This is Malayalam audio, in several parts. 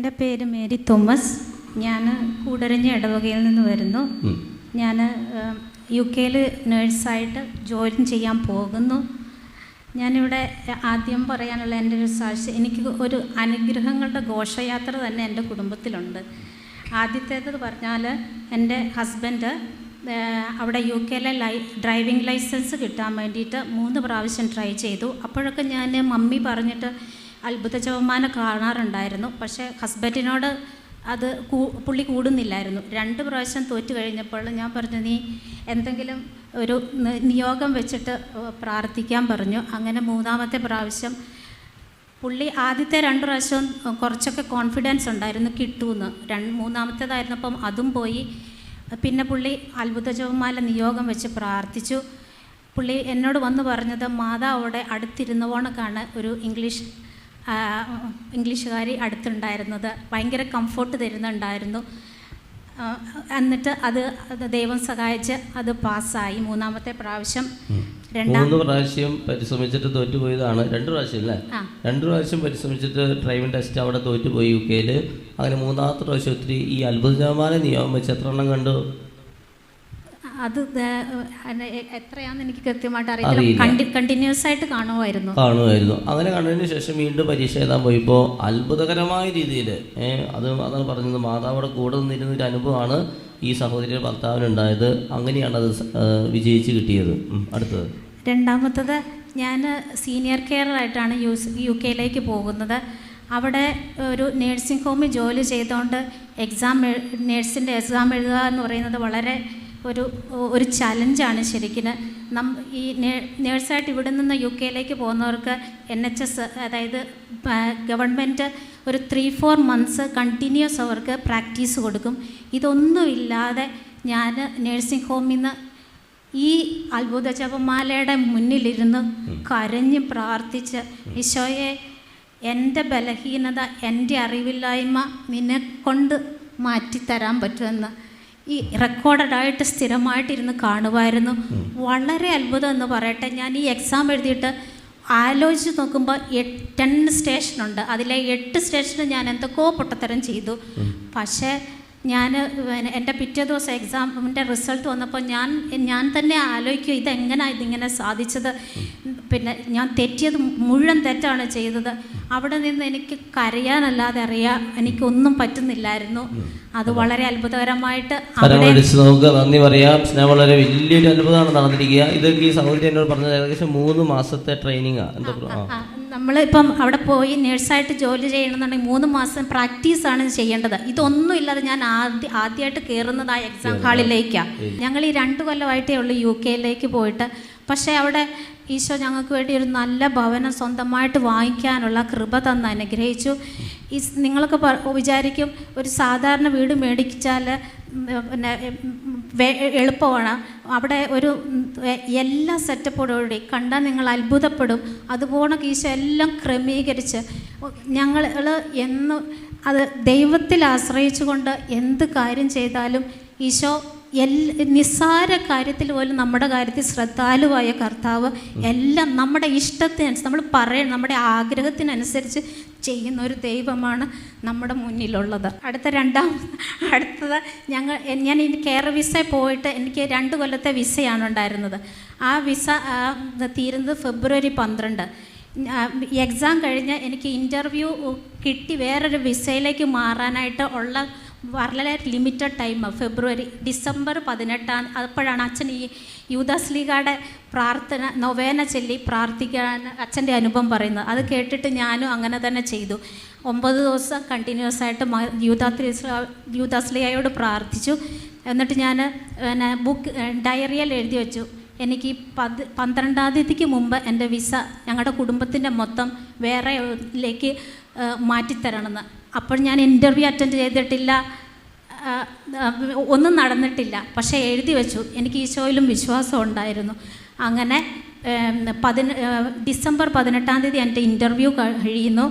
എന്റെ പേര് മേരി തോമസ്. ഞാൻ കൂടരഞ്ഞ ഇടവകയിൽ നിന്ന് വരുന്നു. ഞാൻ യു കെയിൽ നേഴ്സായിട്ട് ജോയിൻ ചെയ്യാൻ പോകുന്നു. ഞാനിവിടെ ആദ്യം പറയാനുള്ള എന്റെ ഒരു സാക്ഷി എനിക്ക് ഒരു അനുഗ്രഹങ്ങളുടെ ഘോഷയാത്ര തന്നെ എന്റെ കുടുംബത്തിലുണ്ട്. ആദ്യത്തേത് പറഞ്ഞാൽ എന്റെ ഹസ്ബൻഡ് അവിടെ യു കെയിലെ ലൈ ഡ്രൈവിംഗ് ലൈസൻസ് കിട്ടാൻ വേണ്ടിയിട്ട് മൂന്ന് പ്രാവശ്യം ട്രൈ ചെയ്തു. അപ്പോഴൊക്കെ ഞാൻ മമ്മി പറഞ്ഞിട്ട് അത്ഭുത കാണാറുണ്ടായിരുന്നു. പക്ഷേ ഹസ്ബൻഡിനോട് അത് പുള്ളി കൂടുന്നില്ലായിരുന്നു. രണ്ട് പ്രാവശ്യം തോറ്റു കഴിഞ്ഞപ്പോൾ ഞാൻ പറഞ്ഞു നീ എന്തെങ്കിലും ഒരു നിയോഗം വെച്ചിട്ട് പ്രാർത്ഥിക്കാൻ പറഞ്ഞു. അങ്ങനെ മൂന്നാമത്തെ പ്രാവശ്യം പുള്ളി ആദ്യത്തെ രണ്ട് പ്രാവശ്യം കുറച്ചൊക്കെ കോൺഫിഡൻസ് ഉണ്ടായിരുന്നു കിട്ടുമെന്ന് രണ്ട് മൂന്നാമത്തേതായിരുന്നപ്പം അതും പോയി. പിന്നെ പുള്ളി അത്ഭുത നിയോഗം വെച്ച് പ്രാർത്ഥിച്ചു. പുള്ളി എന്നോട് വന്ന് പറഞ്ഞത് മാതാവോടെ അടുത്തിരുന്നവോണക്കാണ് ഒരു ഇംഗ്ലീഷ് ഇംഗ്ലീഷുകാരി അടുത്തുണ്ടായിരുന്നത്. ഭയങ്കര കംഫോർട്ട് തരുന്നുണ്ടായിരുന്നു. എന്നിട്ട് അത് ദൈവം സഹായിച്ച് അത് പാസ്സായി. മൂന്നാമത്തെ പ്രാവശ്യം മൂന്ന് പ്രാവശ്യം പരിശ്രമിച്ചിട്ട് തോറ്റുപോയതാണ്. രണ്ട് പ്രാവശ്യം അല്ലേ? രണ്ടു പ്രാവശ്യം പരിശ്രമിച്ചിട്ട് ഡ്രൈവിംഗ് ടെസ്റ്റ് അവിടെ തോറ്റുപോയി യു കെയിൽ അങ്ങനെ മൂന്നാമത്തെ പ്രാവശ്യം ഒത്തിരി ഈ അത്ഭുത ശതമാനം നിയമം വെച്ച് എത്ര എണ്ണം കണ്ടു? അത് എത്രയാന്ന് എത്രയാണെന്ന് എനിക്ക് കൃത്യമായിട്ട് അറിയില്ല അറിയില്ല. കണ്ടി കണ്ടിന്യൂസ് ആയിട്ട് കാണുമായിരുന്നു. കാണുമായിരുന്നു. അങ്ങനെ കണ്ടതിന് ശേഷം വീണ്ടും പരീക്ഷ എഴുതാൻ പോയപ്പോൾ അത്ഭുതകരമായ രീതിയിൽ അത് അതാണ് പറഞ്ഞത്. മാതാവിടെ കൂടെ നിന്നിരുന്ന ഒരു അനുഭവമാണ് ഈ സഹോദരിയുടെ ഭർത്താവിനുണ്ടായത്. അങ്ങനെയാണ് അത് വിജയിച്ച് കിട്ടിയത്. അടുത്തത്. രണ്ടാമത്തത് ഞാൻ സീനിയർ കെയർ ആയിട്ടാണ് യു യു കെയിലേക്ക് പോകുന്നത്. അവിടെ ഒരു നേഴ്സിംഗ് ഹോമിൽ ജോലി ചെയ്തുകൊണ്ട് എക്സാം നേഴ്സിന്റെ എക്സാം എഴുതുക എന്ന് പറയുന്നത് വളരെ ഒരു ഒരു ചലഞ്ചാണ് ശരിക്കും നം ഈ നേഴ്സായിട്ട് ഇവിടെ നിന്ന് യു കെയിലേക്ക് പോകുന്നവർക്ക് എൻ എച്ച് എസ് അതായത് ഗവൺമെന്റ് ഒരു ത്രീ ഫോർ മന്ത്സ് കണ്ടിന്യൂസ് അവർക്ക് പ്രാക്ടീസ് കൊടുക്കും. ഇതൊന്നുമില്ലാതെ ഞാൻ നേഴ്സിംഗ് ഹോമിൽ നിന്ന് ഈ അത്ഭുത ജപമാലയുടെ മുന്നിലിരുന്ന് കരഞ്ഞ് പ്രാർത്ഥിച്ച് ഈശോയെ എന്റെ ബലഹീനത എന്റെ അറിവില്ലായ്മ നിന്നെ കൊണ്ട് മാറ്റിത്തരാൻ പറ്റുമെന്ന് ഈ റെക്കോർഡഡായിട്ട് സ്ഥിരമായിട്ടിരുന്ന് കാണുമായിരുന്നു വളരെ അത്ഭുതം എന്ന് പറയട്ടെ. ഞാൻ ഈ എക്സാം എഴുതിയിട്ട് ആലോചിച്ച് നോക്കുമ്പോൾ ടെൻ സ്റ്റേഷനുണ്ട് അതിലെ എട്ട് സ്റ്റേഷന് ഞാൻ എന്തൊക്കെയോ പൊട്ടത്തരം ചെയ്തു. പക്ഷേ ഞാൻ എന്റെ പിറ്റേ ദിവസം എക്സാമിന്റെ റിസൾട്ട് വന്നപ്പോൾ ഞാൻ ഞാൻ തന്നെ ആലോചിക്കും ഇതെങ്ങനെയാണ് ഇതിങ്ങനെ സാധിച്ചത്? പിന്നെ ഞാൻ തെറ്റിയത് മുഴുവൻ തെറ്റാണ് ചെയ്തത്. അവിടെ നിന്ന് എനിക്ക് കരയാനല്ലാതെ അറിയാൻ എനിക്കൊന്നും പറ്റുന്നില്ലായിരുന്നു. അത് വളരെ അത്ഭുതകരമായിട്ട് നമുക്ക് നന്ദി പറയാം. വളരെ വലിയൊരു അത്ഭുതമാണ് നടന്നിരിക്കുക. ഇതൊക്കെ ഈ സൗകര്യം എന്നോട് പറഞ്ഞത് ഏകദേശം മൂന്ന് മാസത്തെ ട്രെയിനിങ്ങാണ് എന്താ. നമ്മളിപ്പം അവിടെ പോയി നേഴ്സായിട്ട് ജോലി ചെയ്യണമെന്നുണ്ടെങ്കിൽ മൂന്ന് മാസം പ്രാക്ടീസാണ് ചെയ്യേണ്ടത്. ഇതൊന്നും ഇല്ലാതെ ഞാൻ ആദ്യ ആദ്യമായിട്ട് കയറുന്നത് ആ എക്സാം ഹാളിലേക്കാണ് ഞങ്ങൾ ഈ രണ്ട് കൊല്ലമായിട്ടേ ഉള്ളൂ യു കെയിലേക്ക് പോയിട്ട്. പക്ഷേ അവിടെ ഈശോ ഞങ്ങൾക്ക് വേണ്ടി ഒരു നല്ല ഭവനം സ്വന്തമായിട്ട് വാങ്ങിക്കാനുള്ള കൃപ തന്ന് അനുഗ്രഹിച്ചു. ഈ നിങ്ങളൊക്കെ വിചാരിക്കും ഒരു സാധാരണ വീട് മേടിച്ചാൽ പിന്നെ എളുപ്പമാണ്. അവിടെ ഒരു എല്ലാ സെറ്റപ്പോടുകൂടി കണ്ടാൽ നിങ്ങൾ അത്ഭുതപ്പെടും. അതുപോലെ കീശ എല്ലാം ക്രമീകരിച്ച് ഞങ്ങൾ എന്ന് അത് ദൈവത്തിൽ ആശ്രയിച്ചുകൊണ്ട് എന്ത് കാര്യം ചെയ്താലും ഈശോ എൽ നിസ്സാര കാര്യത്തിൽ പോലും നമ്മുടെ കാര്യത്തിൽ ശ്രദ്ധാലുവായ കർത്താവ് എല്ലാം നമ്മുടെ ഇഷ്ടത്തിനനുസരിച്ച് നമ്മൾ പറയണം നമ്മുടെ ആഗ്രഹത്തിനനുസരിച്ച് ചെയ്യുന്ന ഒരു ദൈവമാണ് നമ്മുടെ മുന്നിലുള്ളത്. അടുത്ത രണ്ടാം അടുത്തത് ഞങ്ങൾ ഞാൻ ഇനി കെയർ വിസ പോയിട്ട് എനിക്ക് രണ്ട് കൊല്ലത്തെ വിസയാണ് ഉണ്ടായിരുന്നത്. ആ വിസ തീരുന്നത് ഫെബ്രുവരി പന്ത്രണ്ട്. എക്സാം കഴിഞ്ഞ് എനിക്ക് ഇന്റർവ്യൂ കിട്ടി വേറൊരു വിസയിലേക്ക് മാറാനായിട്ട് ഉള്ള വളരെ ലിമിറ്റഡ് ടൈം ഫെബ്രുവരി ഡിസംബർ പതിനെട്ടാം അപ്പോഴാണ് അച്ഛൻ ഈ യൂദാസ് ലീഗയുടെ പ്രാർത്ഥന നൊവേന ചൊല്ലി പ്രാർത്ഥിക്കാൻ അച്ഛന്റെ അനുഭവം പറയുന്നത്. അത് കേട്ടിട്ട് ഞാനും അങ്ങനെ തന്നെ ചെയ്തു. ഒമ്പത് ദിവസം കണ്ടിന്യൂസ് ആയിട്ട് മ- യൂദാസ് യൂദാസ് പ്രാർത്ഥിച്ചു. എന്നിട്ട് ഞാൻ പിന്നെ ബുക്ക് ഡയറിയിൽ എഴുതി വെച്ചു. എനിക്ക് പത് പന്ത്രണ്ടാം തീയതിക്ക് മുമ്പ് എന്റെ വിസ ഞങ്ങളുടെ കുടുംബത്തിന്റെ മൊത്തം വേറെയിലേക്ക് മാറ്റിത്തരണമെന്ന്. അപ്പോൾ ഞാൻ ഇന്റർവ്യൂ അറ്റൻഡ് ചെയ്തിട്ടില്ല. ഒന്നും നടന്നിട്ടില്ല. പക്ഷേ എഴുതി വെച്ചു. എനിക്ക് ഈശോയിലും വിശ്വാസം ഉണ്ടായിരുന്നു. അങ്ങനെ പതിന ഡിസംബർ പതിനെട്ടാം തീയതി എന്റെ ഇന്റർവ്യൂ കഴിയുന്നു.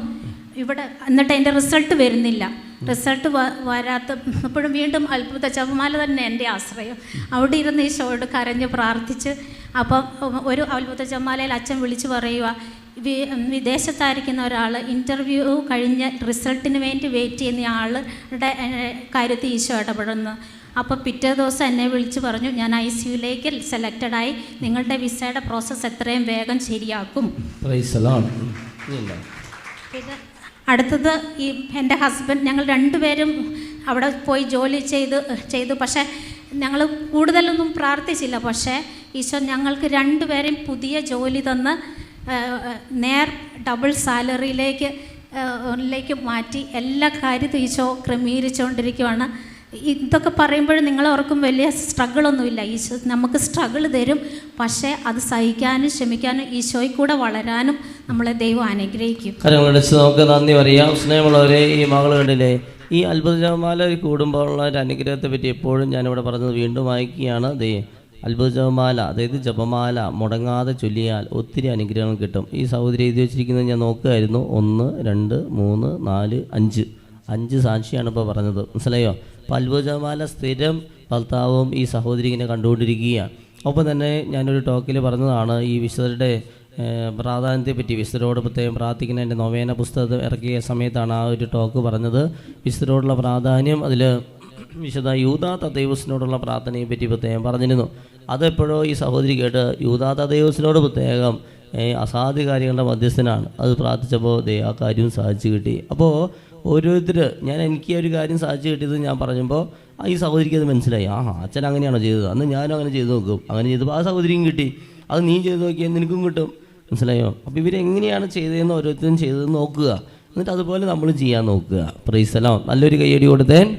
ഇവിടെ എന്നിട്ട് എന്റെ റിസൾട്ട് വരുന്നില്ല. റിസൾട്ട് വരാത്ത അപ്പോഴും വീണ്ടും അത്ഭുത ജപമാല തന്നെ എന്റെ ആശ്രയം. അവിടെ ഇരുന്ന് ഈശോയോട് കരഞ്ഞ് പ്രാർത്ഥിച്ച് അപ്പം ഒരു അത്ഭുത ജപമാലയിൽ അച്ഛൻ വിളിച്ച് പറയുക വിദേശത്തായിരിക്കുന്ന ഒരാൾ ഇന്റർവ്യൂ കഴിഞ്ഞ റിസൾട്ടിന് വേണ്ടി വെയിറ്റ് ചെയ്യുന്ന ആളുടെ കാര്യത്തിൽ ഈശോ ഇടപെടുന്നു. അപ്പോൾ പിറ്റേ ദിവസം എന്നെ വിളിച്ച് പറഞ്ഞു ഞാൻ ഐ സിയുലേക്ക് സെലക്റ്റഡായി നിങ്ങളുടെ വിസയുടെ പ്രോസസ്സ് എത്രയും വേഗം ശരിയാക്കും. പിന്നെ അടുത്തത് ഈ എന്റെ ഹസ്ബൻഡ് ഞങ്ങൾ രണ്ടുപേരും അവിടെ പോയി ജോലി ചെയ്ത് ചെയ്തു. പക്ഷേ ഞങ്ങൾ കൂടുതലൊന്നും പ്രാർത്ഥിച്ചില്ല. പക്ഷേ ഈശോ ഞങ്ങൾക്ക് രണ്ടുപേരെയും പുതിയ ജോലി തന്ന് നേർ ഡബിൾ സാലറിയിലേക്ക് ിലേക്ക് മാറ്റി എല്ലാ കാര്യത്തും ഈശോ ക്രമീകരിച്ചുകൊണ്ടിരിക്കുവാണ്. ഇതൊക്കെ പറയുമ്പോഴും നിങ്ങളവർക്കും വലിയ സ്ട്രഗിളൊന്നുമില്ല. ഈശോ നമുക്ക് സ്ട്രഗിൾ തരും. പക്ഷേ അത് സഹിക്കാനും ക്ഷമിക്കാനും ഈശോയിൽ കൂടെ വളരാനും നമ്മളെ ദൈവം അനുഗ്രഹിക്കും. നമുക്ക് നന്ദി പറയാം. സ്നേഹമുള്ളവരെ ഈ മകൾ കണ്ടില്ലേ ഈ അത്ഭുത ജപമാല കൂടുമ്പോഴുള്ള ഒരു അനുഗ്രഹത്തെ പറ്റി എപ്പോഴും ഞാനിവിടെ പറഞ്ഞത് വീണ്ടും വായിക്കുകയാണ്. ദേ അത്ഭുത ജപമാല അതായത് ജപമാല മുടങ്ങാതെ ചൊല്ലിയാൽ ഒത്തിരി അനുഗ്രഹങ്ങൾ കിട്ടും. ഈ സഹോദരി എഴുതി വെച്ചിരിക്കുന്നത് ഞാൻ നോക്കുകയായിരുന്നു. ഒന്ന് രണ്ട് മൂന്ന് നാല് അഞ്ച്. അഞ്ച് സാക്ഷിയാണ് ഇപ്പോൾ പറഞ്ഞത്. മനസ്സിലായോ? അപ്പോൾ അത്ഭുത ജപമാല സ്ഥിരം ഭർത്താവും ഈ സഹോദരി ഇങ്ങനെ കണ്ടുകൊണ്ടിരിക്കുകയാണ്. ഒപ്പം തന്നെ ഞാനൊരു ടോക്കിൽ പറഞ്ഞതാണ് ഈ വിശുദ്ധരുടെ പ്രാധാന്യത്തെ പ്രാധാന്യത്തെപ്പറ്റി വിശുദ്ധരോട് പ്രത്യേകം പ്രാർത്ഥിക്കുന്ന എന്റെ നൊവേന പുസ്തകം ഇറക്കിയ സമയത്താണ് ആ ഒരു ടോക്ക് പറഞ്ഞത്. വിശുദ്ധരോടുള്ള പ്രാധാന്യം അതിൽ വിശുദ്ധ യൂതാ ദൈവസിനോടുള്ള പ്രാർത്ഥനയെ പറ്റി പ്രത്യേകം പറഞ്ഞിരുന്നു. അതെപ്പോഴോ ഈ സഹോദരി കേട്ട് യൂതാ തദ്ദേവസിനോട് പ്രത്യേകം അസാധ്യ കാര്യങ്ങളുടെ മധ്യസ്ഥനാണ്. അത് പ്രാർത്ഥിച്ചപ്പോൾ ദേ ആ കാര്യവും സാധിച്ചു കിട്ടി. അപ്പോൾ ഓരോരുത്തർ ഞാൻ എനിക്ക് ഒരു കാര്യം സാധിച്ചു കിട്ടിയത് ഞാൻ പറഞ്ഞപ്പോൾ ഈ സഹോദരിക്ക് അത് മനസ്സിലായി. ആ അച്ഛൻ അങ്ങനെയാണോ ചെയ്തത്? അന്ന് ഞാനും അങ്ങനെ ചെയ്തു നോക്കും. അങ്ങനെ ചെയ്തപ്പോൾ ആ സഹോദരിയും കിട്ടി. അത് നീ ചെയ്ത് നോക്കിയാൽ നിനക്കും കിട്ടും. മനസ്സിലായോ? അപ്പോൾ ഇവരെങ്ങനെയാണ് ചെയ്തതെന്ന് ഓരോരുത്തരും ചെയ്തത് നോക്കുക. എന്നിട്ട് അതുപോലെ നമ്മൾ ചെയ്യാൻ നോക്കുക. പ്രൈസലോ നല്ലൊരു കൈയടി കൊടുത്തേൻ.